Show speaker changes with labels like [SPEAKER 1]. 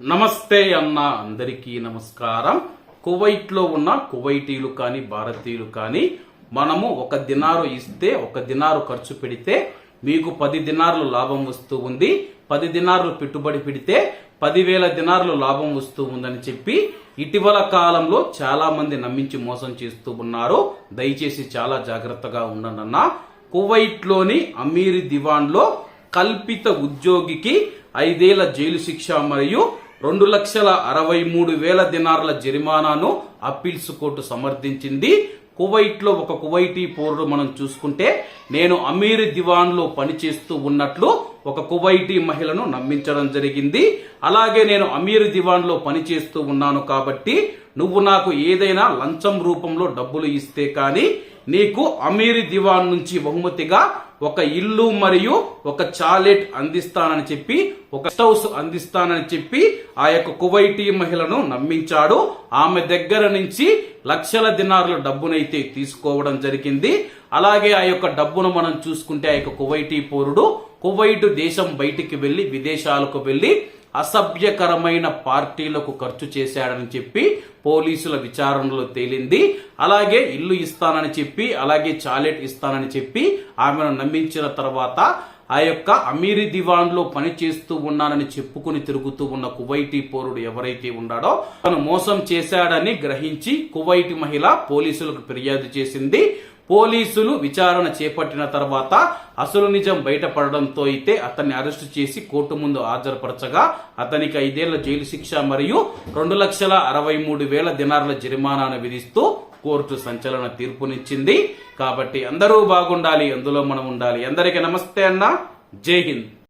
[SPEAKER 1] నమస్తే అన్న అందరికీ నమస్కారం. కువైట్లో ఉన్న కువైటీలు కానీ భారతీయులు కానీ మనము ఒక దినారు ఇస్తే ఒక దినారు ఖర్చు పెడితే మీకు పది దినార్లు లాభం వస్తూ ఉంది. పది దినార్లు పెట్టుబడి పెడితే పదివేల దినార్లు లాభం వస్తూ ఉందని చెప్పి ఇటీవల కాలంలో చాలా మంది నమ్మించి మోసం చేస్తూ ఉన్నారు. దయచేసి చాలా జాగ్రత్తగా ఉండనన్న. కువైట్లోని అమీర్ దివాన్లో కల్పిత ఉద్యోగికి ఐదేళ్ళ జైలు శిక్ష మరియు రెండు లక్షల అరవై మూడు వేల దినార్ల జరిమానాను అప్పీల్స్ కోర్టు సమర్థించింది. కువైట్లో ఒక కువైటీ పౌరుడు మనం చూసుకుంటే నేను అమీర్ దివాన్లో పనిచేస్తూ ఉన్నట్లు ఒక కువైటీ మహిళను నమ్మించడం జరిగింది. అలాగే నేను అమీర్ దివాన్లో పనిచేస్తూ ఉన్నాను కాబట్టి నువ్వు నాకు ఏదైనా లంచం రూపంలో డబ్బులు ఇస్తే కానీ నీకు అమీర్ దివాన్ నుంచి బహుమతిగా ఒక ఇల్లు మరియు ఒక చాలెట్ అందిస్తానని చెప్పి ఒక హౌస్ అందిస్తానని చెప్పి ఆ యొక్క కువైటీ మహిళను నమ్మించాడు. ఆమె దగ్గర నుంచి లక్షల దినార్ల డబ్బునైతే తీసుకోవడం జరిగింది. అలాగే ఆ యొక్క డబ్బును మనం చూసుకుంటే ఆ యొక్క కువైటీ పౌరుడు కువైట్ దేశం బయటికి వెళ్ళి విదేశాలకు వెళ్ళి అసభ్యకరమైన పార్టీలకు ఖర్చు చేశాడని చెప్పి పోలీసుల విచారణలో తేలింది. అలాగే ఇల్లు ఇస్తానని చెప్పి అలాగే చాలెట్ ఇస్తానని చెప్పి ఆమెను నమ్మించిన తర్వాత ఆ యొక్క అమీరి దివాన్లో పనిచేస్తూ పని చేస్తూ ఉన్నానని చెప్పుకుని తిరుగుతూ ఉన్న కువైటీ పౌరుడు ఎవరైతే ఉన్నాడో తను మోసం చేశాడని గ్రహించి కువైటీ మహిళ పోలీసులకు ఫిర్యాదు చేసింది. పోలీసులు విచారణ చేపట్టిన తర్వాత అసలు నిజం బయటపడడంతో అయితే అతన్ని అరెస్టు చేసి కోర్టు ముందు హాజరుపరచగా అతనికి ఐదేళ్ళ జైలు శిక్ష మరియు రెండు లక్షల అరవై మూడు వేల దినార్ల జరిమానాను విధిస్తూ కోర్టు సంచలన తీర్పునిచ్చింది. కాబట్టి అందరూ బాగుండాలి అందులో మనం ఉండాలి. అందరికీ నమస్తే అన్న. జై హింద్.